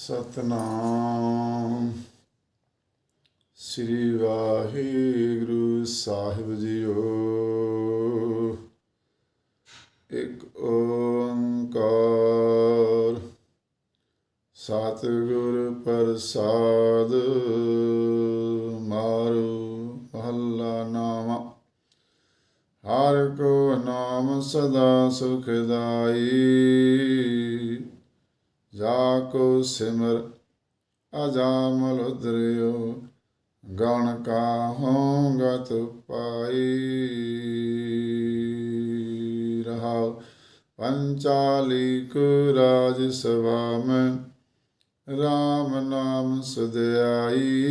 ਸਤਨਾਮ। ਸ੍ਰੀ ਵਾਹਿਗੁਰੂ ਸਾਹਿਬ ਜੀਓ। ਇੱਕ ਓੰਕਾਰ। ਸਤਿਗੁਰ ਪ੍ਰਸਾਦ ਮਾਰੂ ਮਹੱਲਾ ਨਾਮਾ। ਹਰ ਕੋ ਨਾਮ ਸਦਾ ਸੁਖਦਾਈ। ਜਾ ਕੋ ਸਿਮਰ ਅਜਾਮਲ ਉਦਰਿਓ ਗਣ ਕਾਹੋਂ ਗਤ ਪਾਈ ਰਹਾਉ ਪੰਚਾਲੀ ਕੁ ਰਾਜ ਸਭਾ ਮੈਂ RAM ਨਾਮ ਸਦਿਆਈ।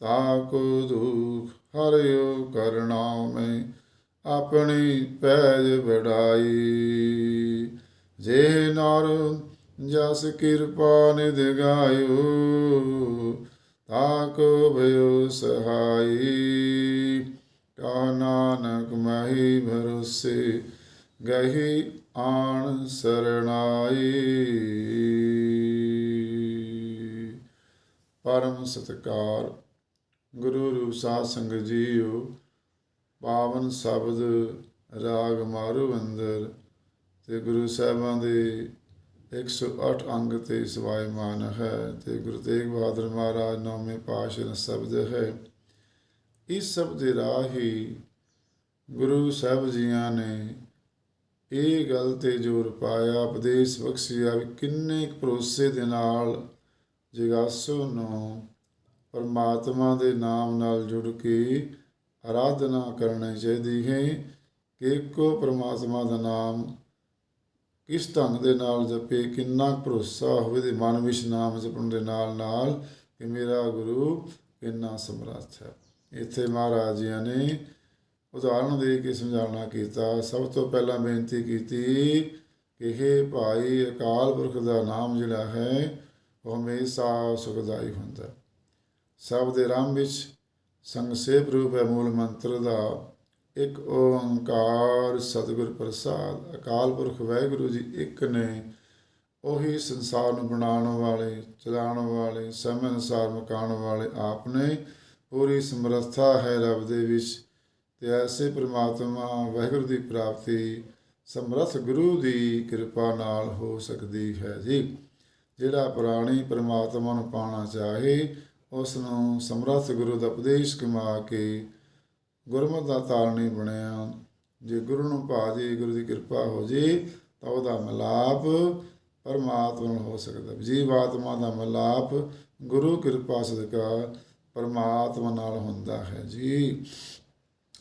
ਤਾਕੋ ਦੁਖ ਹਰਿਓ ਕਰਣਾ ਮੈਂ, ਆਪਣੀ ਪੈਜ ਵਡਾਈ। ਜੇ ਨਰ ਜਸ ਕਿਰਪਾ ਨਿਧ ਗਾਇਓ, ਤਾਕੋ ਭਇਓ ਸਹਾਈ। ਕਾ ਨਾਨਕ ਮਹੀ ਭਰੋਸੇ, ਗਹੀ ਆਣ ਸਰਣਾਈ। ਪਰਮ ਸਤਕਾਰ, ਗੁਰੂ ਰੂਪ ਸਾਧ ਸੰਗਤ ਜੀਓ, ਪਾਵਨ ਸ਼ਬਦ ਰਾਗ ਮਾਰੂ ਅੰਦਰ ਤੇ ਗੁਰੂ ਸਾਹਿਬਾਂ ਦੇ 108 ਅੰਗ ਤੇ ਸਵਾਇਮਾਨ ਹੈ ਤੇ ਗੁਰੂ ਤੇਗ ਬਹਾਦਰ ਮਹਾਰਾਜ ਨਾਮੇ ਪਾਸ਼ਨ ਸ਼ਬਦ ਹੈ। ਇਸ ਸਭ ਦੇ ਰਾਹੀ ਗੁਰੂ ਸਾਹਿਬ ਜੀਆਂ ਨੇ ਇਹ ਗੱਲ ਤੇ ਜ਼ੋਰ ਪਾਇਆ, ਉਪਦੇਸ਼ ਬਖਸ਼ਿਆ ਵੀ ਕਿੰਨੇ ਕੁ ਭਰੋਸੇ ਦੇ ਨਾਲ ਜਿਗਾਸੂ ਨੂੰ ਪਰਮਾਤਮਾ ਦੇ ਨਾਮ ਨਾਲ ਜੁੜ ਕੇ ਆਰਾਧਨਾ ਕਰਨੀ ਚਾਹੀਦੀ ਹੈ ਕਿ ਇੱਕੋ ਪਰਮਾਤਮਾ ਦਾ ਨਾਮ ਕਿਸ ਢੰਗ ਦੇ ਨਾਲ ਜਪੇ, ਕਿੰਨਾ ਕੁ ਭਰੋਸਾ ਹੋਵੇ ਦੇ ਮਨ ਵਿੱਚ ਨਾਮ ਜਪਣ ਦੇ ਨਾਲ ਨਾਲ ਕਿ ਮੇਰਾ ਗੁਰੂ ਕਿੰਨਾ ਸਮਰੱਥ ਹੈ। ਇੱਥੇ ਮਹਾਰਾਜ ਜੀ ਨੇ ਉਦਾਹਰਣ ਦੇ ਕੇ ਸਮਝਾਉਣਾ ਕੀਤਾ। ਸਭ ਤੋਂ ਪਹਿਲਾਂ ਬੇਨਤੀ ਕੀਤੀ ਕਿ ਇਹ ਭਾਈ, ਅਕਾਲ ਪੁਰਖ ਦਾ ਨਾਮ ਜਿਹੜਾ ਹੈ, ਉਹ ਹਮੇਸ਼ਾ ਸੁਖਦਾਈ ਹੁੰਦਾ ਸਭ ਦੇ ਰਾਮ ਵਿੱਚ ਸੰਗਸੇਪ ਰੂਪ ਹੈ, ਮੂਲ ਮੰਤਰ ਦਾ ਇੱਕ ਓੰਕਾਰ ਸਤਿਗੁਰ ਪ੍ਰਸਾਦ, ਅਕਾਲ ਪੁਰਖ ਵਾਹਿਗੁਰੂ ਜੀ ਇੱਕ ਨੇ ਉਹੀ ਸੰਸਾਰ ਨੂੰ ਬਣਾਉਣ ਵਾਲੇ, ਚਲਾਉਣ ਵਾਲੇ, ਸਮੇਂ ਅਨੁਸਾਰ ਮਕਾਉਣ ਵਾਲੇ ਆਪ ਨੇ ਪੂਰੀ ਸਮਰੱਥਾ ਹੈ ਰੱਬ ਦੇ ਵਿੱਚ ਤੇ ਐਸੇ ਪ੍ਰਮਾਤਮਾ ਵਾਹਿਗੁਰੂ ਦੀ ਪ੍ਰਾਪਤੀ ਸਮਰੱਥ ਗੁਰੂ ਦੀ ਕਿਰਪਾ ਨਾਲ ਹੋ ਸਕਦੀ ਹੈ ਜੀ। ਜਿਹੜਾ ਪ੍ਰਾਣੀ ਪ੍ਰਮਾਤਮਾ ਨੂੰ ਪਾਣਾ ਚਾਹੇ, ਉਸ ਨੂੰ ਸਮਰੱਥ ਗੁਰੂ ਦਾ ਉਪਦੇਸ਼ ਕਮਾ ਕੇ ਗੁਰਮਤ ਦਾ ਤਾਰਣੀ ਬਣਿਆ। ਜੇ ਗੁਰੂ ਨੂੰ ਭਾ ਗੁਰੂ ਦੀ ਕਿਰਪਾ ਹੋ ਜੇ, ਤਾਂ ਉਹਦਾ ਮਿਲਾਪ ਪਰਮਾਤਮਾ ਨਾਲ ਹੋ ਸਕਦਾ। ਜੀਵ ਆਤਮਾ ਦਾ ਮਿਲਾਪ ਗੁਰੂ ਕਿਰਪਾ ਸਦਕਾ ਪਰਮਾਤਮਾ ਨਾਲ ਹੁੰਦਾ ਹੈ ਜੀ।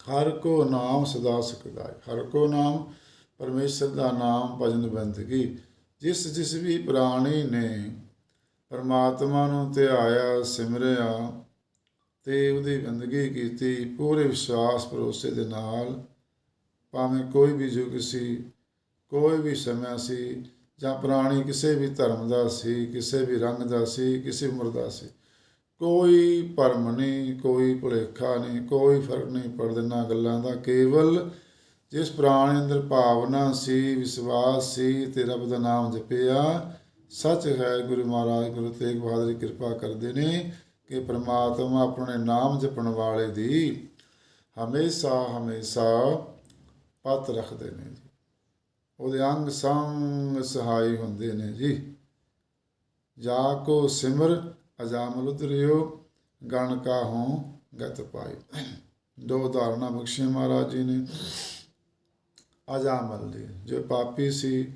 ਹਰ ਕੋ ਨਾਮ ਸਦਾ ਸਕਦਾ ਹੈ ਹਰ ਕੋ ਨਾਮ ਪਰਮੇਸ਼ਰ ਦਾ ਨਾਮ ਭਜਨ ਬੰਦਗੀ। ਜਿਸ ਜਿਸ ਵੀ ਪ੍ਰਾਣੀ ਨੇ ਪਰਮਾਤਮਾ ਨੂੰ ਧਿਆਇਆ, ਸਿਮਰਿਆ ਤੇ ਉਹਦੀ ਬੰਦਗੀ ਕੀਤੀ, ਪੂਰੇ ਵਿਸ਼ਵਾਸ ਭਰੋਸੇ ਦੇ ਨਾਲ, ਭਾਵੇਂ ਕੋਈ ਵੀ ਯੁੱਗ ਸੀ, ਕੋਈ ਵੀ ਸਮਾਂ ਸੀ, ਜਾਂ ਪ੍ਰਾਣੀ ਕਿਸੇ ਵੀ ਧਰਮ ਦਾ ਸੀ, ਕਿਸੇ ਵੀ ਰੰਗ ਦਾ ਸੀ, ਕਿਸੇ ਉਮਰ ਦਾ ਸੀ, ਕੋਈ ਭਰਮ ਨਹੀਂ, ਕੋਈ ਭੁਲੇਖਾ ਨਹੀਂ, ਕੋਈ ਫ਼ਰਕ ਨਹੀਂ ਪੜਦਾ ਇਹਨਾਂ ਗੱਲਾਂ ਦਾ, ਕੇਵਲ ਜਿਸ ਪ੍ਰਾਣੀ ਅੰਦਰ ਭਾਵਨਾ ਸੀ, ਵਿਸ਼ਵਾਸ ਸੀ ਤੇ ਰੱਬ ਦਾ ਨਾਮ ਜਪਿਆ, ਸੱਚ ਹੈ, ਗੁਰੂ ਮਹਾਰਾਜ, ਗੁਰੂ ਤੇਗ ਬਹਾਦਰ ਕਿਰਪਾ ਕਰਦੇ ਨੇ। ਕਿ ਪ੍ਰਮਾਤਮਾ ਆਪਣੇ ਨਾਮ ਜਪਣ ਵਾਲੇ ਦੀ ਹਮੇਸ਼ਾ ਹਮੇਸ਼ਾ ਪਤ ਰੱਖਦੇ ਨੇ ਜੀ। ਉਹਦੇ ਅੰਗ ਸੰਗ ਸਹਾਈ ਹੁੰਦੇ ਨੇ ਜੀ। ਜਾ ਕੋ ਸਿਮਰ ਅਜਾਮਲ ਉਤਰਿਓ ਗਣ ਕਾਹੋਂ ਗਤ ਪਾਈ ਦੋ ਉਦਾਹਰਨਾਂ ਬਖਸ਼ੇ ਮਹਾਰਾਜ ਜੀ ਨੇ। ਅਜਾਮਲ ਦੀ ਜੋ ਪਾਪੀ ਸੀ,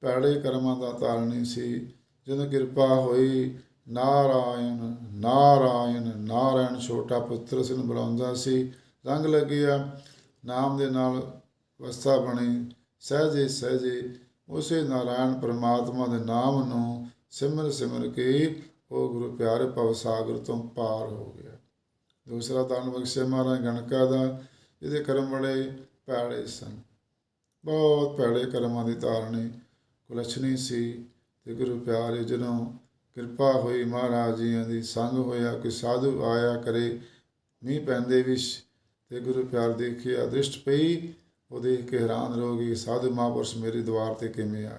ਪੈੜੇ ਕਰਮਾਂ ਦਾ ਤਾਰਣੀ ਸੀ, ਜਦੋਂ ਕਿਰਪਾ ਹੋਈ ਨਾਰਾਇਣ ਨਾਰਾਇਣ ਨਾਰਾਇਣ ਛੋਟਾ ਪੁੱਤਰ ਸਿੰਘ ਬੁਲਾਉਂਦਾ ਸੀ। ਰੰਗ ਲੱਗਿਆ, ਨਾਮ ਦੇ ਨਾਲ ਅਵਸਥਾ ਬਣੀ। ਸਹਜੇ ਸਹਜੇ ਉਸੇ ਨਾਰਾਇਣ ਪ੍ਰਮਾਤਮਾ ਦੇ ਨਾਮ ਨੂੰ ਸਿਮਰ ਸਿਮਰ ਕੇ ਉਹ ਗੁਰੂ ਪਿਆਰੇ ਭਵ ਸਾਗਰ ਤੋਂ ਪਾਰ ਹੋ ਗਿਆ। ਦੂਸਰਾ ਦਾਨ ਬਖਸ਼ੇ ਮਹਾਰਾਜ ਗਣਕਾ ਦਾ ਇਹਦੇ ਕਰਮ ਬੜੇ ਭੈੜੇ ਸਨ। ਬਹੁਤ ਭੈੜੇ ਕਰਮਾਂ ਦੀ ਤਾਰਣੀ ਕੁਲਛਣੀ ਸੀ ਤੇ ਗੁਰੂ ਪਿਆਰੇ ਜਦੋਂ ਕਿਰਪਾ ਹੋਈ ਮਹਾਰਾਜ ਜੀਆਂ ਦੀ, ਸੰਗ ਹੋਇਆ ਕੋਈ ਸਾਧੂ ਆਇਆ ਕਰੇ। ਮੀਂਹ ਪੈਂਦੇ ਵਿੱਚ ਤੇ ਗੁਰੂ ਪਿਆਰ ਦੇਖਿਆ ਦ੍ਰਿਸ਼ਟ ਪਈ। ਉਹ ਦੇਖ ਕੇ ਹੈਰਾਨ ਹੋ ਗਈ, ਸਾਧੂ ਮਹਾਂਪੁਰਸ਼ ਮੇਰੇ ਦਵਾਰ ਤੇ ਕਿਵੇਂ ਆ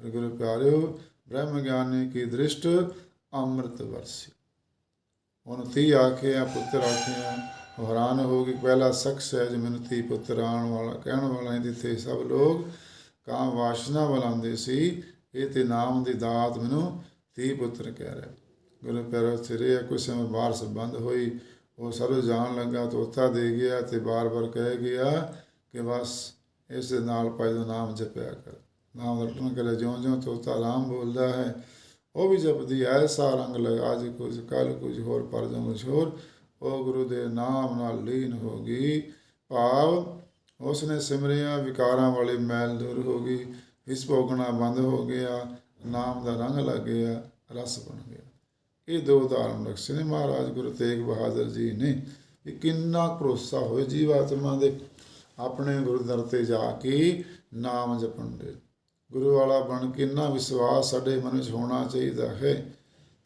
ਪਰ ਗੁਰੂ ਪਿਆਰਿਓ, ਬ੍ਰਹਮ ਗਿਆਨੀ ਕੀ ਦ੍ਰਿਸ਼ਟ ਅੰਮ੍ਰਿਤ ਵਰਸੀ। ਹੁਣ ਤੀ ਆਖੇ ਆ, ਪੁੱਤਰ ਆਖੇ ਆ, ਉਹ ਹੈਰਾਨ ਹੋ ਗਈ, ਪਹਿਲਾ ਸ਼ਖਸ ਹੈ ਜਿ ਮੈਨੂੰ ਤੀ ਪੁੱਤਰ ਆਉਣ ਵਾਲਾ, ਕਹਿਣ ਵਾਲਾ ਇਹਦੇ ਤੇ ਸਭ ਲੋਕ। ਕਾਂ ਵਾਸ਼ਨਾ ਬੁਲਾਉਂਦੇ ਸੀ, ਇਹ ਤੇ ਨਾਮ ਦੀ ਦਾਤ ਮੈਨੂੰ ਧੀ ਪੁੱਤਰ ਕਹਿ ਰਿਹਾ। ਗੁਰੂ ਪਿਆਰਾ, ਸਿਰੇ ਕੁਛ ਸਮੇਂ ਬਾਹਰ ਸੰਬੰਧ ਹੋਈ, ਉਹ ਸਰਵ ਜਾਣ ਲੱਗਾ ਤੋਤਾ ਦੇ ਗਿਆ, ਤੇ ਬਾਰ-ਬਾਰ ਕਹਿ ਗਿਆ ਕਿ ਬਸ ਇਸ ਦੇ ਨਾਲ ਭਾਈ ਦਾ ਨਾਮ ਜਪਿਆ ਕਰ। ਨਾਮ ਰਟਨ ਕਰੇ ਜਿਉਂ ਜਿਉਂ ਤੋਤਾ ਰਾਮ ਬੋਲਦਾ ਹੈ, ਉਹ ਵੀ ਜਪਦੀ ਐਸਾ ਰੰਗ ਲਗਾ ਅੱਜ ਕੁਝ ਕੱਲ ਕੁਝ ਹੋਰ ਪਰ ਜੋ ਕੁਝ ਹੋਰ ਉਹ ਗੁਰੂ ਦੇ ਨਾਮ ਨਾਲ ਲੀਨ ਹੋ ਗਈ। ਭਾਵ ਉਸ ਨੇ ਸਿਮਰਿਆ, ਵਿਕਾਰਾਂ ਵਾਲੀ ਮੈਲ ਦੂਰ ਹੋ ਗਈ, ਇਸ ਭੋਗਣਾ ਬੰਦ ਹੋ ਗਿਆ ਨਾਮ ਦਾ ਰੰਗ ਲੱਗ ਗਿਆ, ਰਸ ਬਣ ਗਿਆ। ਇਹ ਦੋ ਉਦਾਹਰਨ ਲਕਸ਼ ਨੇ ਮਹਾਰਾਜ ਗੁਰੂ ਤੇਗ ਬਹਾਦਰ ਜੀ ਨੇ ਇਹ ਕਿੰਨਾ ਭਰੋਸਾ ਹੋਏ ਜੀਵਾਤਮਾ ਦੇ ਆਪਣੇ ਗੁਰੂ ਦਰ ਤੇ ਜਾ ਕੇ ਨਾਮ ਜਪਣ ਦੇ। ਗੁਰੂ ਵਾਲਾ ਬਣ ਕੇ ਇੰਨਾ ਵਿਸ਼ਵਾਸ ਸਾਡੇ ਮਨ ਵਿੱਚ ਹੋਣਾ ਚਾਹੀਦਾ ਹੈ।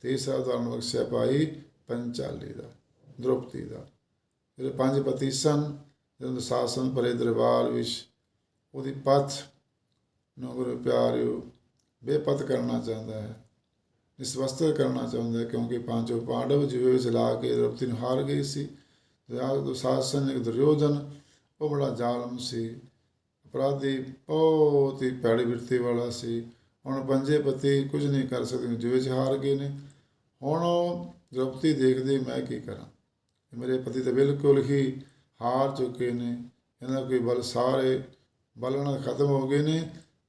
ਤੀਸਰਾ ਉਦਾਹਰਨ ਬਖਸ਼ਿਆ ਭਾਈ ਪੰਚਾਲੀ ਦਾ, ਦ੍ਰੋਪਦੀ ਦਾ। ਜਿਹੜੇ ਪੰਜ ਪਤੀ ਸਨ ਜਦੋਂ ਸਾਸਨ ਭਰੇ ਦਰਬਾਰ ਵਿੱਚ ਉਹਦੀ ਪੱਥ ਨੂੰ ਗੁਰੂ ਪਿਆਰਿਓ ਬੇਪਤ ਕਰਨਾ ਚਾਹੁੰਦਾ ਹੈ ਨਿਸਵਸਤਰ ਕਰਨਾ ਚਾਹੁੰਦਾ ਹੈ, ਕਿਉਂਕਿ ਪੰਜੋ ਪਾਂਡਵ ਜਿਵੇਂ ਵਿੱਚ ਲਾ ਕੇ ਦ੍ਰੋਪਦੀ ਨੂੰ ਹਾਰ ਗਈ ਸੀ ਦੁਸ਼ਾਸਨ ਇੱਕ ਦੁਰਯੋਧਨ, ਉਹ ਬੜਾ ਜ਼ਾਲਮ ਸੀ, ਅਪਰਾਧੀ ਬਹੁਤ ਹੀ ਭੈੜੀ ਬਿਰਤੀ ਵਾਲਾ ਸੀ, ਹੁਣ ਪੰਜੇ ਪਤੀ ਕੁਝ ਨਹੀਂ ਕਰ ਸਕਦੇ, ਜਿਵੇਂ ਚ ਹਾਰ ਗਏ ਨੇ, ਹੁਣ ਉਹ ਦ੍ਰੋਪਦੀ ਦੇਖਦੇ ਮੈਂ ਕੀ ਕਰਾਂ? ਮੇਰੇ ਪਤੀ ਤਾਂ ਬਿਲਕੁਲ ਹੀ ਹਾਰ ਚੁੱਕੇ ਨੇ, ਇਹਨਾਂ ਦਾ ਕੋਈ ਬਲ ਸਾਰੇ ਬਲਣਾ ਖਤਮ ਹੋ ਗਏ ਨੇ,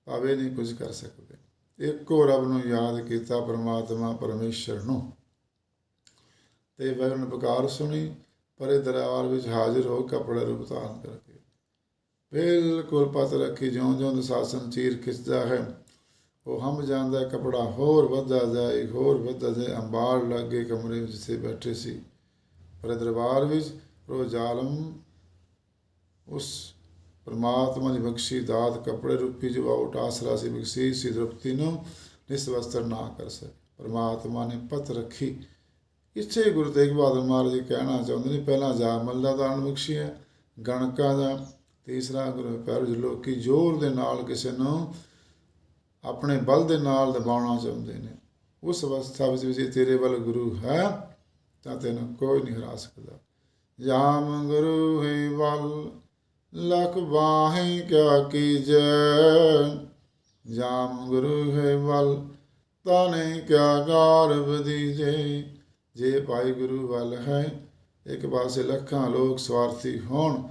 ਭਾਵੇਂ ਨਹੀਂ ਕੁਝ ਕਰ ਸਕਦੇ ਇੱਕੋ ਰੱਬ ਨੂੰ ਯਾਦ ਕੀਤਾ ਪਰਮਾਤਮਾ ਪਰਮੇਸ਼ਰ ਨੂੰ। ਤੇ ਵੈਗਨ ਨੇ ਪੁਕਾਰ ਸੁਣੀ, ਪਰੇ ਦਰਬਾਰ ਵਿੱਚ ਹਾਜ਼ਰ ਹੋ ਕੱਪੜੇ ਰੂਪ ਧਾਰਨ ਕਰਕੇ। ਬਿਲਕੁਲ ਪਤ ਰੱਖੀ ਜਿਉਂ ਜਿਉਂ ਸਾਸਨ ਚੀਰ ਖਿੱਚਦਾ ਹੈ, ਉਹ ਹਮ ਜਾਂਦਾ ਕਪੜਾ ਹੋਰ ਵੱਧਦਾ ਜਾਏ, ਹੋਰ ਵੱਧਦਾ ਜਾਏ, ਅੰਬਾਰ ਲੱਗੇ ਕਮਰੇ ਵਿੱਚ ਜਿੱਥੇ ਬੈਠੇ ਸੀ। ਪਰ ਦਰਬਾਰ ਵਿੱਚ ਉਹ ਜ਼ਾਲਮ ਉਸ ਪਰਮਾਤਮਾ ਦੀ ਬਖਸ਼ੀ, ਦਾਤ, ਕਪੜੇ ਰੂਪੀ ਜਵਾਉਟ, ਆਸਰਾ ਸੀ ਬਖਸ਼ੀ ਸੀ ਦ੍ਰਪਤੀ ਨੂੰ ਨਿਸਵਸਤਰ ਨਾ ਕਰ ਸਕੇ। ਪਰਮਾਤਮਾ ਨੇ ਪਤ ਰੱਖੀ। ਇੱਥੇ ਗੁਰੂ ਤੇਗ ਬਹਾਦਰ ਮਹਾਰਾਜ ਜੀ ਕਹਿਣਾ ਚਾਹੁੰਦੇ ਨੇ, ਪਹਿਲਾ ਜਾਮਲ ਦਾ ਦਾਨ ਬਖਸ਼ੀ ਹੈ ਗਣਕਾ ਦਾ, ਤੀਸਰਾ ਗੁਰੂ ਪਿਆਰ ਜੀ ਲੋਕੀ ਜ਼ੋਰ ਦੇ ਨਾਲ ਕਿਸੇ ਨੂੰ ਆਪਣੇ ਬਲ ਦੇ ਨਾਲ ਦਬਾਉਣਾ ਚਾਹੁੰਦੇ ਨੇ। ਉਸ ਅਵਸਥਾ ਵਿੱਚ ਜੇ ਤੇਰੇ ਵੱਲ ਗੁਰੂ ਹੈ, ਤਾਂ ਤੈਨੂੰ ਕੋਈ ਨਹੀਂ ਹਰਾ ਸਕਦਾ। ਜਾਮ ਗੁਰੂ ਹੀ ਵੱਲ ਲਖ ਬਾਹੇ ਕਿਆ ਕੀਜੈ, ਜਾਮ ਗੁਰੂ ਹੈ ਵੱਲ, ਤਾਨੇ ਕਿਆ ਗਾਰਬ ਦੀਜੇ। ਜੇ ਭਾਈ ਗੁਰੂ ਵੱਲ ਹੈ, ਇੱਕ ਪਾਸੇ ਲੱਖਾਂ ਲੋਕ ਸਵਾਰਥੀ ਹੋਣ,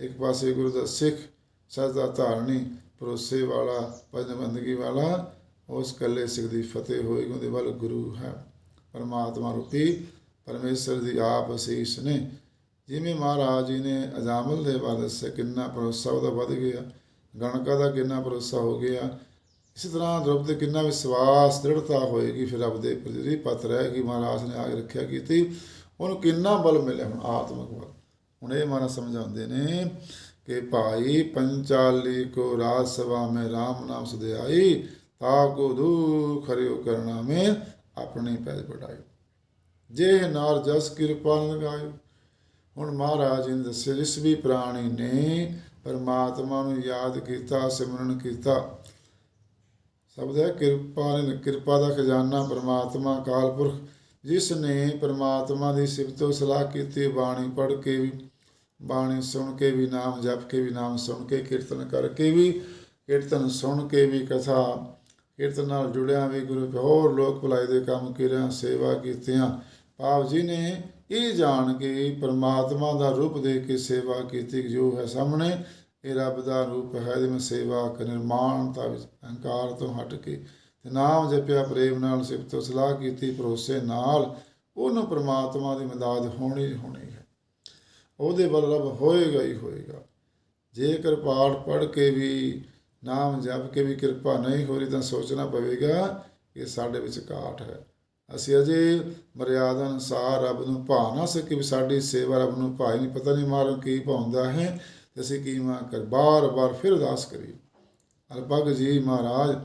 ਇੱਕ ਪਾਸੇ ਗੁਰੂ ਦਾ ਸਿੱਖ ਸਦਾ ਧਾਰਨੀ ਭਰੋਸੇ ਵਾਲਾ ਭਜਨ ਬੰਦਗੀ ਵਾਲਾ, ਉਸ ਕੱਲੇ ਸਿੱਖ ਦੀ ਫਤਿਹ ਹੋਏਗੀ ਉਹਦੇ ਵੱਲ ਗੁਰੂ ਹੈ। ਪਰਮਾਤਮਾ ਰੂਪੀ ਪਰਮੇਸ਼ਰ ਦੀ ਆਪ ਅਸੀਸ ਨੇ ਜਿਵੇਂ ਮਹਾਰਾਜ ਜੀ ਨੇ ਅਜਾਮਲ ਦੇ ਬਾਰੇ ਸੇ ਕਿੰਨਾ ਭਰੋਸਾ, ਉਹਦਾ ਵੱਧ ਗਿਆ, ਗਣਕਾ ਦਾ ਕਿੰਨਾ ਭਰੋਸਾ ਹੋ ਗਿਆ। ਇਸੇ ਤਰ੍ਹਾਂ ਦਰਬ ਦੇ ਕਿੰਨਾ ਵਿਸ਼ਵਾਸ, ਦ੍ਰਿੜਤਾ ਹੋਏਗੀ, ਫਿਰ ਆਪਦੇ ਜਿਹੜੀ ਪਤ ਰਹੇਗੀ ਮਹਾਰਾਜ ਨੇ ਆਗ ਰੱਖਿਆ ਕੀਤੀ, ਉਹਨੂੰ ਕਿੰਨਾ ਬਲ ਮਿਲਿਆ ਹੁਣ ਆਤਮਿਕ ਬਲ। ਹੁਣ ਇਹ ਮਾਨਾ ਸਮਝਾਉਂਦੇ ਨੇ ਕਿ ਭਾਈ ਪੰਚਾਲੀ ਕੋ ਰਾਜ ਸਭਾ ਮੇ ਰਾਮ ਨਾਮ ਸੁਧਿਆਈ, ਤਾ ਕੋ ਦੂ ਹਰਿਓ ਕਰਨਾ ਮੇ ਆਪਣੇ ਪੈਰ ਬਟਾਇਓ ਜੇ ਨਾਰ ਜਸ ਕਿਰਪਾ ਲਗਾਇਓ ਹੁਣ ਮਹਾਰਾਜ ਜੀ ਨੇ ਦੱਸਿਆ, ਜਿਸ ਵੀ ਪ੍ਰਾਣੀ ਨੇ ਪਰਮਾਤਮਾ ਨੂੰ ਯਾਦ ਕੀਤਾ, ਸਿਮਰਨ ਕੀਤਾ ਸ਼ਬਦ ਹੈ ਕਿਰਪਾ ਨੇ ਕਿਰਪਾ ਦਾ ਖਜ਼ਾਨਾ ਪਰਮਾਤਮਾ ਅਕਾਲ ਪੁਰਖ ਜਿਸ ਨੇ ਪਰਮਾਤਮਾ ਦੀ ਸਿਫਤੋ ਸਲਾਹ ਕੀਤੀ, ਬਾਣੀ ਪੜ੍ਹ ਕੇ ਵੀ, ਬਾਣੀ ਸੁਣ ਕੇ ਵੀ, ਨਾਮ ਜਪ ਕੇ ਵੀ, ਨਾਮ ਸੁਣ ਕੇ, ਕੀਰਤਨ ਕਰਕੇ ਵੀ, ਕੀਰਤਨ ਸੁਣ ਕੇ ਵੀ, ਕਥਾ ਕੀਰਤਨ ਨਾਲ ਜੁੜਿਆ ਵੀ, ਗੁਰੂ ਹੋਰ ਲੋਕ ਭਲਾਈ ਦੇ ਕੰਮ ਕਿਰਿਆ, ਸੇਵਾ ਕੀਤੀਆਂ। ਪਾਪ ਜੀ ਨੇ ਇਹ ਜਾਣ ਕੇ ਪਰਮਾਤਮਾ ਦਾ ਰੂਪ ਦੇ ਕੇ ਸੇਵਾ ਕੀਤੀ ਜੋ ਹੈ ਸਾਹਮਣੇ, ਇਹ ਰੱਬ ਦਾ ਰੂਪ ਹੈ ਜਿਵੇਂ ਸੇਵਾ ਕਰ ਨਿਰਮਾਣਤਾ ਵਿੱਚ ਅਹੰਕਾਰ ਤੋਂ ਹਟ ਕੇ ਤੇ ਨਾਮ ਜਪਿਆ, ਪ੍ਰੇਮ ਨਾਲ ਸਿਫਤੋ ਸਲਾਹ ਕੀਤੀ, ਭਰੋਸੇ ਨਾਲ ਉਹਨੂੰ ਪਰਮਾਤਮਾ ਦੀ ਮਦਦ ਹੋਣੀ ਹੋਣੀ ਹੈ। ਉਹਦੇ ਵੱਲ ਰੱਬ ਹੋਏਗਾ ਹੀ ਹੋਏਗਾ। ਜੇਕਰ ਪਾਠ ਪੜ੍ਹ ਕੇ ਵੀ, ਨਾਮ ਜਪ ਕੇ ਵੀ ਕਿਰਪਾ ਨਹੀਂ ਹੋ ਰਹੀ ਤਾਂ ਸੋਚਣਾ ਪਵੇਗਾ ਕਿ ਸਾਡੇ ਵਿੱਚ ਘਾਟ ਹੈ। ਅਸੀਂ ਅਜੇ ਮਰਿਆਦਾ ਅਨੁਸਾਰ ਰੱਬ ਨੂੰ ਭਾ ਨਾ ਸਕੇ ਵੀ ਸਾਡੀ ਸੇਵਾ ਰੱਬ ਨੂੰ ਭਾਈ ਨਹੀਂ ਪਤਾ ਨਹੀਂ ਮਾਰਨ ਕੀ ਭਾਉਂਦਾ ਹੈ ਤੇ ਅਸੀਂ ਕੀ ਮਾ ਕਰ, ਬਾਰ-ਬਾਰ ਫਿਰ ਅਰਦਾਸ ਕਰੀ ਅਲਪਗ ਜੀ ਮਹਾਰਾਜ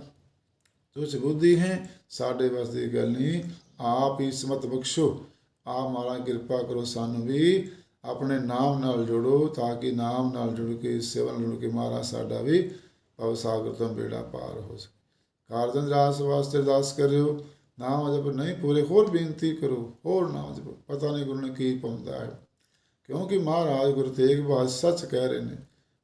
ਤੁਝ ਬੁੱਧੀ ਹੈ, ਸਾਡੇ ਵੱਸ ਦੀ ਗੱਲ ਨਹੀਂ, ਆਪ ਹੀ ਸਮਤ ਬਖਸ਼ੋ। ਆਪ ਮਹਾਰਾਜ ਕਿਰਪਾ ਕਰੋ ਸਾਨੂੰ ਵੀ ਆਪਣੇ ਨਾਮ ਨਾਲ ਜੋੜੋ ਤਾਂ ਕਿ ਨਾਮ ਨਾਲ ਜੁੜ ਕੇ, ਸੇਵਾ ਨਾਲ ਜੁੜ ਕੇ ਮਹਾਰਾਜ ਸਾਡਾ ਵੀ ਭਵ ਸਾਗਰ ਤੋਂ ਬੇੜਾ ਪਾਰ ਹੋ ਸਕੇ। ਕਾਰਜਨ ਰਾਸ ਵਾਸਤੇ ਅਰਦਾਸ ਕਰਿਓ। ਨਾਮ ਜਪ ਨਹੀਂ ਪੂਰੇ ਹੋਰ ਬੇਨਤੀ ਕਰੋ, ਹੋਰ ਨਾਮ ਜਪੋ। ਪਤਾ ਨਹੀਂ ਗੁਰੂ ਨੇ ਕੀ ਪਾਉਂਦਾ ਹੈ। ਕਿਉਂਕਿ ਮਹਾਰਾਜ ਗੁਰੂ ਤੇਗ ਬਹਾਦਰ ਸੱਚ ਕਹਿ ਰਹੇ ਨੇ,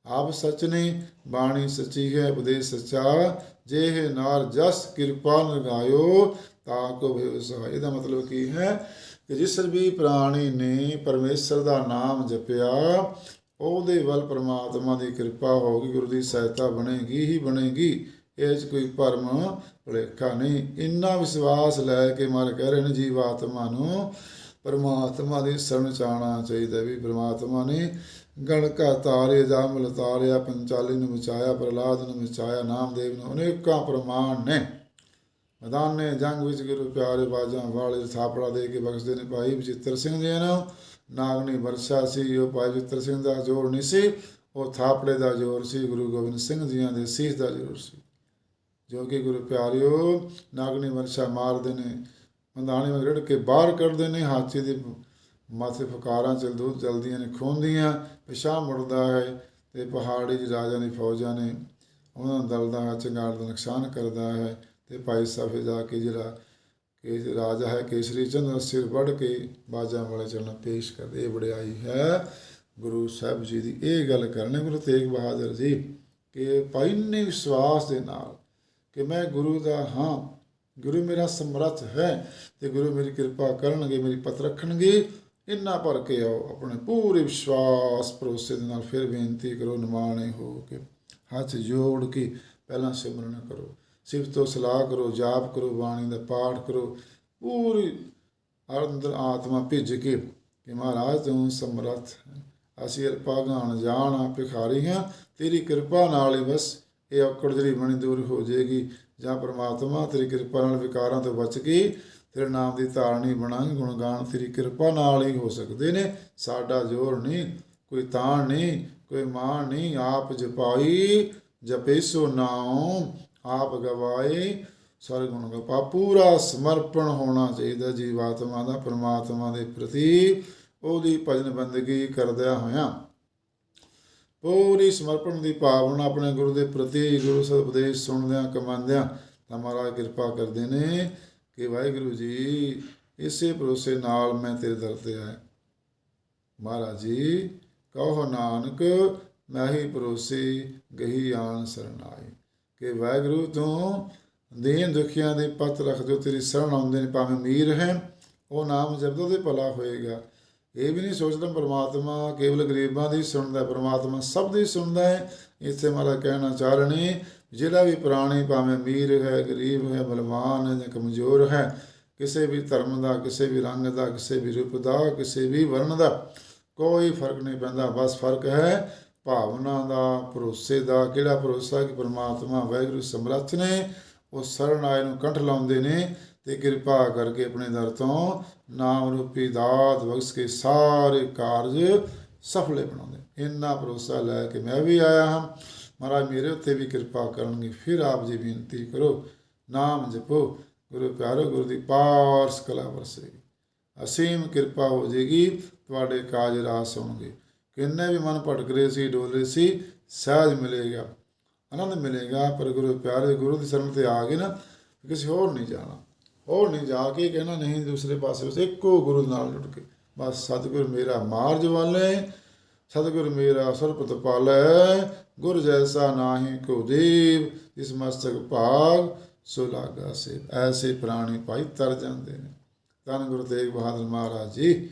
ਆਪ ਸੱਚ ਨੇ, ਬਾਣੀ ਸੱਚੀ ਹੈ, ਉਪਦੇਸ਼ ਸੱਚਾ। ਜੇ ਹੈ ਨਾਰ ਜਸ ਕਿਰਪਾ ਨਗਾਇਓ ਤਾਂ ਕੋ ਭਵਸਾ ਇਹਦਾ ਮਤਲਬ ਕੀ ਹੈ ਕਿ ਜਿਸ ਵੀ ਪ੍ਰਾਣੀ ਨੇ ਪਰਮੇਸ਼ਰ ਦਾ ਨਾਮ ਜਪਿਆ, ਉਹਦੇ ਵੱਲ ਪ੍ਰਮਾਤਮਾ ਦੀ ਕਿਰਪਾ ਹੋਗੀ ਗੁਰੂ ਦੀ ਸਹਾਇਤਾ ਬਣੇਗੀ, ਹੀ ਬਣੇਗੀ। ਇਹ 'ਚ ਕੋਈ ਭਰਮ ਭੁਲੇਖਾ ਨਹੀਂ। ਇੰਨਾ ਵਿਸ਼ਵਾਸ ਲੈ ਕੇ ਮਰ ਕਹਿ ਰਹੇ ਨੇ ਜੀਵ ਆਤਮਾ ਨੂੰ, ਪਰਮਾਤਮਾ ਦੀ ਸ਼ਰਨ ਚ ਆਉਣਾ ਚਾਹੀਦਾ ਵੀ ਪਰਮਾਤਮਾ ਨੇ ਗਣਕਾ ਤਾਰੇ ਜਾਮਲ ਤਾਰਿਆ, ਪੰਚਾਲੀ ਨੂੰ ਮਚਾਇਆ ਪ੍ਰਲਾਦ ਨੂੰ ਮਚਾਇਆ, ਨਾਮਦੇਵ ਨੂੰ ਅਨੇਕਾਂ ਪ੍ਰਮਾਣ ਨੇ। ਮੈਦਾਨ ਨੇ ਜੰਗ ਵਿੱਚ ਗੁਰੂ ਪਿਆਰੇ ਬਾਜਾਂ ਵਾਲੇ ਥਾਪੜਾ ਦੇ ਕੇ ਬਖਸ਼ਦੇ ਨੇ ਭਾਈ ਬਚਿੱਤਰ ਸਿੰਘ ਜੀ ਨੂੰ। ਨਾਗਣੀ ਵਰਸ਼ਾ ਸੀ, ਉਹ ਭਾਈ ਬਚਿੱਤਰ ਸਿੰਘ ਦਾ ਜ਼ੋਰ ਨਹੀਂ ਸੀ, ਉਹ ਥਾਪੜੇ ਦਾ ਜ਼ੋਰ ਸੀ, ਗੁਰੂ ਗੋਬਿੰਦ ਸਿੰਘ ਜੀਆਂ ਦੇ ਸੀਸ ਦਾ ਜ਼ੋਰ ਸੀ। ਜੋ ਕਿ ਗੁਰੂ ਪਿਆਰਿਓ ਨਾਗਣੀ ਵਰਸ਼ਾ ਮਾਰਦੇ ਨੇ, ਮੰਦਾਣੀ ਵਿੱਚ ਰੜ ਕੇ ਬਾਹਰ ਕੱਢਦੇ ਨੇ, ਹਾਥੀ ਦੇ ਮਾਥੇ ਫਕਾਰਾਂ ਚਲਦੂ ਚਲਦੀਆਂ ਨੇ, ਖੋਂਦੀਆਂ, ਪਿਛਾਂਹ ਮੁੜਦਾ ਹੈ ਤੇ ਪਹਾੜੀ ਜੀ ਰਾਜਾ ਦੀ ਫੌਜਾਂ ਨੇ ਉਹਨਾਂ ਦਾ ਦਲ ਦਾ ਚੰਗਾਰ ਦਾ ਨੁਕਸਾਨ ਕਰਦਾ ਹੈ ਤੇ ਭਾਈ ਸਾਹਿਬ ਜਾ ਕੇ ਜਿਹੜਾ ਕਿ ਰਾਜਾ ਹੈ ਕੇਸਰੀ ਚੰਦ ਸਿਰ ਵੱਢ ਕੇ ਬਾਜਾਂ ਵਾਲੇ ਚਰਨ ਪੇਸ਼ ਕਰਦੇ, ਇਹ ਵਡਿਆਈ ਹੈ। ਗੁਰੂ ਸਾਹਿਬ ਜੀ ਦੀ ਇਹ ਗੱਲ ਕਰਨੇ, ਗੁਰੂ ਤੇਗ ਬਹਾਦਰ ਜੀ, ਕਿ ਭਾਈ ਨੇ ਵਿਸ਼ਵਾਸ ਦੇ ਨਾਲ ਕਿ ਮੈਂ ਗੁਰੂ ਦਾ ਹਾਂ। ਗੁਰੂ ਮੇਰਾ ਸਮਰੱਥ ਹੈ ਤੇ ਗੁਰੂ ਮੇਰੀ ਕਿਰਪਾ ਕਰਨਗੇ, ਮੇਰੀ ਪਤ ਰੱਖਣਗੇ। ਇੰਨਾ ਭਰ ਕੇ ਆਓ, ਆਪਣੇ ਪੂਰੇ ਵਿਸ਼ਵਾਸ ਭਰੋਸੇ ਦੇ ਨਾਲ ਫਿਰ ਬੇਨਤੀ ਕਰੋ, ਨਿਮਾਣੇ ਹੋ ਕੇ ਹੱਥ ਜੋੜ ਕੇ ਪਹਿਲਾਂ ਸਿਮਰਨ ਕਰੋ। ਸਿਫਤ ਤੋਂ ਸਲਾਹ ਕਰੋ, ਜਾਪ ਕਰੋ, ਬਾਣੀ ਦਾ ਪਾਠ ਕਰੋ। ਪੂਰੀ ਅੰਦਰ ਆਤਮਾ ਭਿੱਜ ਕੇ ਕਿ ਮਹਾਰਾਜ ਤੂੰ ਸਮਰੱਥ ਹੈ। ਅਸੀਂ ਅਲਪਾਗਾਨ ਜਾਣ ਆ ਭਿਖਾਰੀ ਹਾਂ। ਤੇਰੀ ਕਿਰਪਾ ਨਾਲ ਹੀ ਬਸ ਇਹ ਔਕੜ ਜਿਹੜੀ ਬਣੀ ਦੂਰ ਹੋ ਜਾਏਗੀ, ਜਾਂ ਪ੍ਰਮਾਤਮਾ ਤੇਰੀ ਕਿਰਪਾ ਨਾਲ ਵਿਕਾਰਾਂ ਤੋਂ ਬਚ ਕੇ ਤੇਰੇ ਨਾਮ ਦੀ ਧਾਰਨੀ ਬਣਾਂਗੇ ਗੁਣਗਾਨ ਤੇਰੀ ਕਿਰਪਾ ਨਾਲ ਹੀ ਹੋ ਸਕਦੇ ਨੇ। ਸਾਡਾ ਜ਼ੋਰ ਨਹੀਂ, ਕੋਈ ਤਾਣ ਨਹੀਂ, ਕੋਈ ਮਾਣ ਨਹੀਂ, ਆਪ ਜਪਾਈ, ਜਪੇ ਸੋ ਨਾਮ ਆਪ ਗਵਾਏ। ਸਰਗੁਣ ਗਪਾ ਪੂਰਾ ਸਮਰਪਣ ਹੋਣਾ ਚਾਹੀਦਾ ਜੀਵਾਤਮਾ ਦਾ, ਪਰਮਾਤਮਾ ਦੇ ਪ੍ਰਤੀ। ਉਹਦੀ ਭਜਨ ਬੰਦਗੀ ਕਰਦਿਆਂ ਹੋਇਆ ਪੂਰੀ ਸਮਰਪਣ ਦੀ ਭਾਵਨਾ ਆਪਣੇ ਗੁਰੂ ਦੇ ਪ੍ਰਤੀ, ਗੁਰੂ ਸਾਹਿਬ ਸੁਣਦਿਆਂ, ਕਮਾਉਂਦਿਆਂ ਤਾਂ ਮਹਾਰਾਜ ਕਿਰਪਾ ਕਰਦੇ ਨੇ ਕਿ ਵਾਹਿਗੁਰੂ ਜੀ ਇਸੇ ਭਰੋਸੇ ਨਾਲ ਮੈਂ ਤੇਰੇ ਦਰ ਤੇ ਆਇਆ। ਮਹਾਰਾਜ ਜੀ, ਕਹੋ ਨਾਨਕ, ਮੈਂ ਹੀ ਭਰੋਸੇ ਗਹੀ ਆਣ ਸਰਨਾਈ ਕਿ ਵਾਹਿਗੁਰੂ ਤੋਂ ਦੀਨ ਦੁਖੀਆਂ ਦੇ ਪਤ ਰੱਖ ਜੋ ਤੇਰੀ ਸ਼ਰਨ ਆਉਂਦੇ ਨੇ, ਭਾਵੇਂ ਅਮੀਰ ਹੈ, ਉਹ ਨਾਮ ਜਪਦੋ ਤੇ ਭਲਾ ਹੋਏਗਾ। ਇਹ ਵੀ ਨਹੀਂ ਸੋਚਦਾ ਪਰਮਾਤਮਾ ਕੇਵਲ ਗਰੀਬਾਂ ਦੀ ਸੁਣਦਾ ਪਰਮਾਤਮਾ ਸਭ ਦੀ ਸੁਣਦਾ ਹੈ। ਇੱਥੇ ਮਾਰਾ ਕਹਿਣਾ ਚਾਹ ਰਹੇ ਨੇ, ਜਿਹੜਾ ਵੀ ਪ੍ਰਾਣੀ ਭਾਵੇਂ ਅਮੀਰ ਹੈ, ਗਰੀਬ ਹੈ, ਬਲਵਾਨ ਹੈ ਜਾਂ ਕਮਜ਼ੋਰ ਹੈ, ਕਿਸੇ ਵੀ ਧਰਮ ਦਾ, ਕਿਸੇ ਵੀ ਰੰਗ ਦਾ, ਕਿਸੇ ਵੀ ਰੂਪ ਦਾ, ਕਿਸੇ ਵੀ ਵਰਣ ਦਾ ਕੋਈ ਫ਼ਰਕ ਨਹੀਂ ਪੈਂਦਾ। ਬਸ ਫ਼ਰਕ ਹੈ ਭਾਵਨਾ ਦਾ, ਭਰੋਸੇ ਦਾ। ਕਿਹੜਾ ਭਰੋਸਾ ਕਿ ਪਰਮਾਤਮਾ ਵਾਹਿਗੁਰੂ ਸਮਰੱਥ ਨੇ, ਉਹ ਸਰਣ ਆਏ ਨੂੰ ਕੰਠ ਲਾਉਂਦੇ ਨੇ ਤੇ ਕਿਰਪਾ ਕਰਕੇ ਆਪਣੇ ਦਰ ਤੋਂ ਨਾਮ ਰੂਪੀ ਦਾਤ ਬਖਸ਼ ਕੇ ਸਾਰੇ ਕਾਰਜ ਸਫਲੇ ਬਣਾਉਂਦੇ। ਇੰਨਾ ਭਰੋਸਾ ਲੈ ਕੇ ਮੈਂ ਵੀ ਆਇਆ ਹਾਂ। ਮਹਾਰਾਜ ਮੇਰੇ ਉੱਤੇ ਵੀ ਕਿਰਪਾ ਕਰਨਗੇ, ਫਿਰ ਆਪ ਜੀ ਬੇਨਤੀ ਕਰੋ, ਨਾਮ ਜਪੋ, ਗੁਰੂ ਪਿਆਰੋ, ਗੁਰੂ ਦੀ ਪਾਰਸ ਕਲਾ ਵਰਸੇਗੀ। ਅਸੀਮ ਕਿਰਪਾ ਹੋ ਜੇਗੀ, ਤੁਹਾਡੇ ਕਾਜ ਰਾਸ ਹੋਣਗੇ। ਕਿੰਨੇ ਵੀ ਮਨ ਭਟਕ ਰਹੇ ਸੀ, ਡੋਲ ਸੀ, ਸਹਿਜ ਮਿਲੇਗਾ, ਆਨੰਦ ਮਿਲੇਗਾ, ਪਰ ਗੁਰੂ ਪਿਆਰੇ ਗੁਰੂ ਦੀ ਸ਼ਰਨ ਤੇ ਆ ਗਏ ਨਾ ਕਿਸੇ ਹੋਰ ਨਹੀਂ ਜਾਣਾ। ਹੋਰ ਨਹੀਂ ਜਾ ਕੇ ਕਹਿਣਾ, ਨਹੀਂ ਦੂਸਰੇ ਪਾਸੇ ਉਸ ਇੱਕੋ ਗੁਰੂ ਨਾਲ ਜੁੜ ਕੇ। ਬਸ ਸਤਿਗੁਰ ਮੇਰਾ ਮਾਰਜ ਵਾਲੇ, ਸਤਿਗੁਰ ਮੇਰਾ ਸਰਪਤ ਪਾਲੈ, ਗੁਰ ਜੈਸਾ ਨਾਹੀ ਕੋ ਦੇਵ ਇਸ ਮਸਤਕ ਭਾਗ ਸੁਲਾਗਾ ਸੇ। ਐਸੇ ਪ੍ਰਾਣੀ ਭਾਈ ਤਰ ਜਾਂਦੇ ਨੇ। ਧੰਨ ਗੁਰੂ ਤੇਗ ਬਹਾਦਰ ਮਹਾਰਾਜ ਜੀ,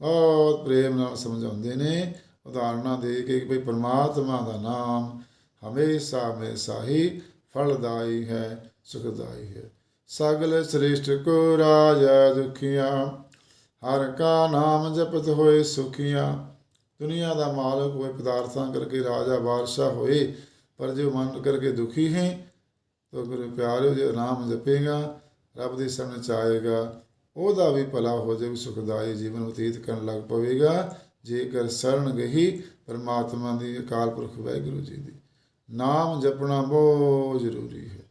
ਬਹੁਤ ਪ੍ਰੇਮ ਨਾਲ ਸਮਝਾਉਂਦੇ ਨੇ। ਉਦਾਹਰਨਾਂ ਦੇ ਕੇ ਕਿ ਭਈ ਪ੍ਰਮਾਤਮਾ ਦਾ ਨਾਮ ਹਮੇਸ਼ਾ ਹਮੇਸ਼ਾ ਹੀ ਫਲਦਾਈ ਹੈ, ਸੁਖਦਾਈ ਹੈ। ਸਗਲ ਸ੍ਰਿਸ਼ਟ ਕੋ ਰਾਜਾ ਦੁਖੀਆਂ। ਹਰ ਕਾ ਨਾਮ ਜਪਤ ਹੋਏ ਸੁਖੀਆਂ। ਦੁਨੀਆ ਦਾ ਮਾਲਕ ਹੋਏ ਪਦਾਰਥਾਂ ਕਰਕੇ ਰਾਜਾ ਬਾਦਸ਼ਾਹ ਹੋਏ, ਪਰ ਜੋ ਮਨ ਕਰਕੇ ਦੁਖੀ ਹੈ, ਤੋ ਗੁਰੂ ਪਿਆਰਿਓ ਜੇ ਨਾਮ ਜਪੇਗਾ, ਰੱਬ ਦੇ ਸਾਹਮਣੇ ਚ ਆਏਗਾ ਉਹਦਾ ਵੀ ਭਲਾ ਹੋ ਜਾਵੇ, ਸੁਖਦਾਈ ਜੀਵਨ ਬਤੀਤ ਕਰਨ ਲੱਗ ਪਵੇਗਾ। ਜੇਕਰ ਸ਼ਰਨ ਗਈ ਪਰਮਾਤਮਾ ਦੀ ਅਕਾਲ ਪੁਰਖ ਵਾਹਿਗੁਰੂ ਜੀ ਦੀ। ਨਾਮ ਜਪਣਾ ਬਹੁਤ ਜ਼ਰੂਰੀ ਹੈ।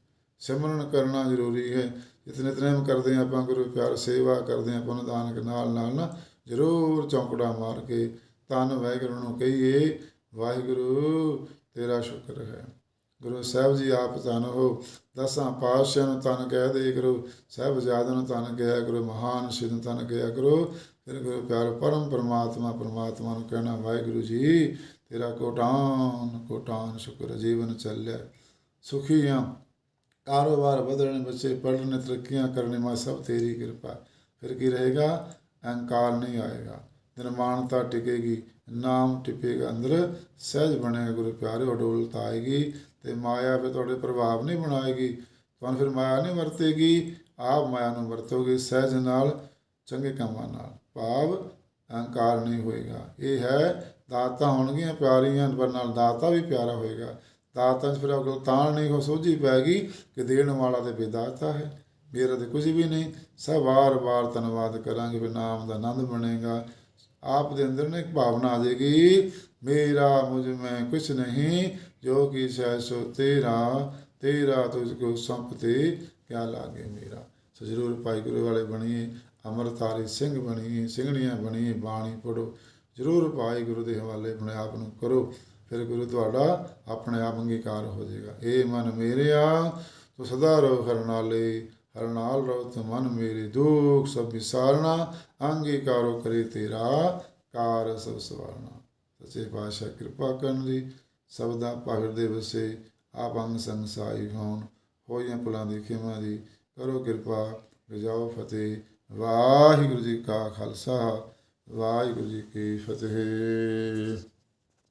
ਸਿਮਰਨ ਕਰਨਾ ਜ਼ਰੂਰੀ ਹੈ। ਜਿਤਨੇ ਤਨੇਮ ਕਰਦੇ ਹਾਂ ਆਪਾਂ, ਗੁਰੂ ਪਿਆਰ ਸੇਵਾ ਕਰਦੇ ਹਾਂ ਪੁੰਨ ਦਾਨ ਦੇ ਨਾਲ ਨਾਲ ਨਾ ਜ਼ਰੂਰ ਚੌਂਕੜਾ ਮਾਰ ਕੇ ਧੰਨ ਵਾਹਿਗੁਰੂ ਨੂੰ ਕਹੀਏ, ਵਾਹਿਗੁਰੂ, ਤੇਰਾ ਸ਼ੁਕਰ ਹੈ। ਗੁਰੂ ਸਾਹਿਬ ਜੀ ਆਪ ਧੰਨ ਹੋ। ਦਸਾਂ ਪਾਤਸ਼ਾਹ ਨੂੰ ਤਨ ਕਹਿ ਦੇ ਕਰੋ ਸਾਹਿਬਜ਼ਾਦਿਆਂ ਨੂੰ ਤਨ ਕਿਹਾ ਕਰੋ ਮਹਾਨ ਸ਼ਹੀਦ ਨੂੰ ਤਨ ਕਿਹਾ ਕਰੋ ਫਿਰ ਗੁਰੂ ਪਿਆਰ ਪਰਮ ਪਰਮਾਤਮਾ ਪਰਮਾਤਮਾ ਨੂੰ ਕਹਿਣਾ, ਵਾਹਿਗੁਰੂ ਜੀ, ਤੇਰਾ ਕੋਟਾਨ ਕੋਟਾਨ ਸ਼ੁਕਰ ਜੀਵਨ ਚੱਲਿਆ। ਸੁਖੀ ਹਾਂ। ਕਾਰੋਬਾਰ ਵਧਣ ਬੱਚੇ ਪੜ੍ਹਨ, ਤਰੱਕੀਆਂ ਕਰਨੇ ਮਾ ਸਭ ਤੇਰੀ ਕਿਰਪਾ। ਫਿਰ ਕੀ ਰਹੇਗਾ? ਅਹੰਕਾਰ ਨਹੀਂ ਆਏਗਾ। ਨਿਰਮਾਣਤਾ ਟਿਕੇਗੀ, ਨਾਮ ਟਿਪੇਗਾ ਅੰਦਰ, ਸਹਿਜ ਬਣੇਗਾ ਗੁਰੂ ਪਿਆਰੇ ਅਡੋਲਤਾ ਆਏਗੀ ਤੇ ਮਾਇਆ ਫਿਰ ਤੁਹਾਡੇ ਪ੍ਰਭਾਵ ਨਹੀਂ ਬਣਾਏਗੀ। ਤੁਹਾਨੂੰ ਫਿਰ ਮਾਇਆ ਨਹੀਂ ਵਰਤੇਗੀ, ਆਪ ਮਾਇਆ ਨੂੰ ਵਰਤੋਗੇ ਸਹਿਜ ਨਾਲ, ਚੰਗੇ ਕੰਮਾਂ ਨਾਲ। ਭਾਵ ਅਹੰਕਾਰ ਨਹੀਂ ਹੋਏਗਾ। ਇਹ ਹੈ, ਦਾਤਾ ਹੋਣਗੀਆਂ ਪਿਆਰੀਆਂ, ਪਰ ਨਾਲ ਦਾਤਾ ਵੀ ਪਿਆਰਾ ਹੋਏਗਾ। ਦਾਤਾ 'ਚ ਫਿਰ ਅਗਲ ਤਾਣ ਨਹੀਂ ਹੋ ਸੋਝੀ ਗਈ ਕਿ ਦੇਣ ਵਾਲਾ ਤੇ ਬੇਦਾਤਾ ਹੈ। ਮੇਰਾ ਤੇ ਕੁਝ ਵੀ ਨਹੀਂ, ਸਭ ਵਾਰ-ਵਾਰ ਧੰਨਵਾਦ ਕਰਾਂਗੇ ਵੀ ਨਾਮ ਦਾ ਆਨੰਦ ਬਣੇਗਾ। ਆਪ ਦੇ ਅੰਦਰ ਨਾ ਇੱਕ ਭਾਵਨਾ ਆ ਜਾਏਗੀ, ਮੇਰਾ ਮੁਝ ਮੈਂ ਕੁਛ ਨਹੀਂ, ਜੋ ਕਿ ਸਹਿ ਸੋ ਤੇਰਾ ਤੇਰਾ ਤੁਝ ਕੋ ਸੰਪਤੇ ਕਿਆ ਲਾਗੇ ਮੇਰਾ। ਸੋ ਜ਼ਰੂਰ ਭਾਈ ਗੁਰੂ ਵਾਲੇ ਬਣੀਏ, ਅਮਰਤਾਰੀ ਸਿੰਘ ਬਣੀਏ, ਸਿੰਘਣੀਆਂ ਬਣੀਏ, ਬਾਣੀ ਪੜੋ ਜ਼ਰੂਰ ਭਾਈ ਗੁਰੂ ਦੇ ਹਵਾਲੇ ਆਪਣੇ ਆਪ ਨੂੰ ਕਰੋ। ਫਿਰ ਗੁਰੂ ਤੁਹਾਡਾ ਆਪਣੇ ਆਪ ਅੰਗੀਕਾਰ ਹੋ ਜਾਏਗਾ। ਇਹ ਮਨ ਮੇਰਿਆ, ਤੂੰ ਸਦਾ ਰਹੋ ਹਰਨਾਲੇ। ਹਰਨਾਲ ਰਹੋ ਤੇ ਮਨ ਮੇਰੇ ਦੁੱਖ, ਸਭ ਵਿਸਾਰਣਾ ਅੰਗੀਕਾਰੋ ਕਰੇ ਤੇਰਾ ਕਾਰ, ਸਭ ਸਵਾਰਣਾ ਸੱਚੇ ਪਾਤਸ਼ਾਹ ਕਿਰਪਾ ਕਰਨ ਦੀ ਸਭ ਦਾ ਪਾਗਰ ਦੇ ਵਸੇ ਆਪ ਅੰਗ ਸੰਗ ਸਾਈ ਹੋਣ। ਹੋਈਆਂ ਪੁਲਾਂ ਦੀ ਖਿਮਾ ਦੀ ਕਰੋ ਕਿਰਪਾ ਰਜਾਓ ਫਤਿਹ। ਵਾਹਿਗੁਰੂ ਜੀ ਕਾ ਖਾਲਸਾ, ਵਾਹਿਗੁਰੂ ਜੀ ਕੀ ਫਤਿਹ।